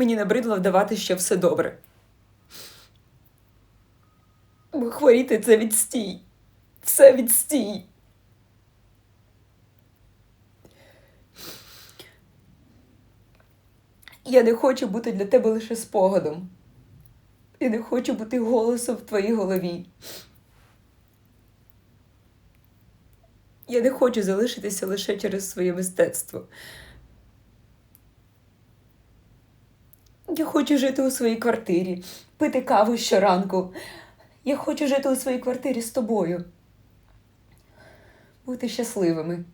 Мені набридло вдавати, що все добре. Бо хворіти це відстій. Все відстій. Я не хочу бути для тебе лише спогадом. Я не хочу бути голосом в твоїй голові. Я не хочу залишитися лише через своє мистецтво. Я хочу жити у своїй квартирі, пити каву щоранку. Я хочу жити у своїй квартирі з тобою. Бути щасливими.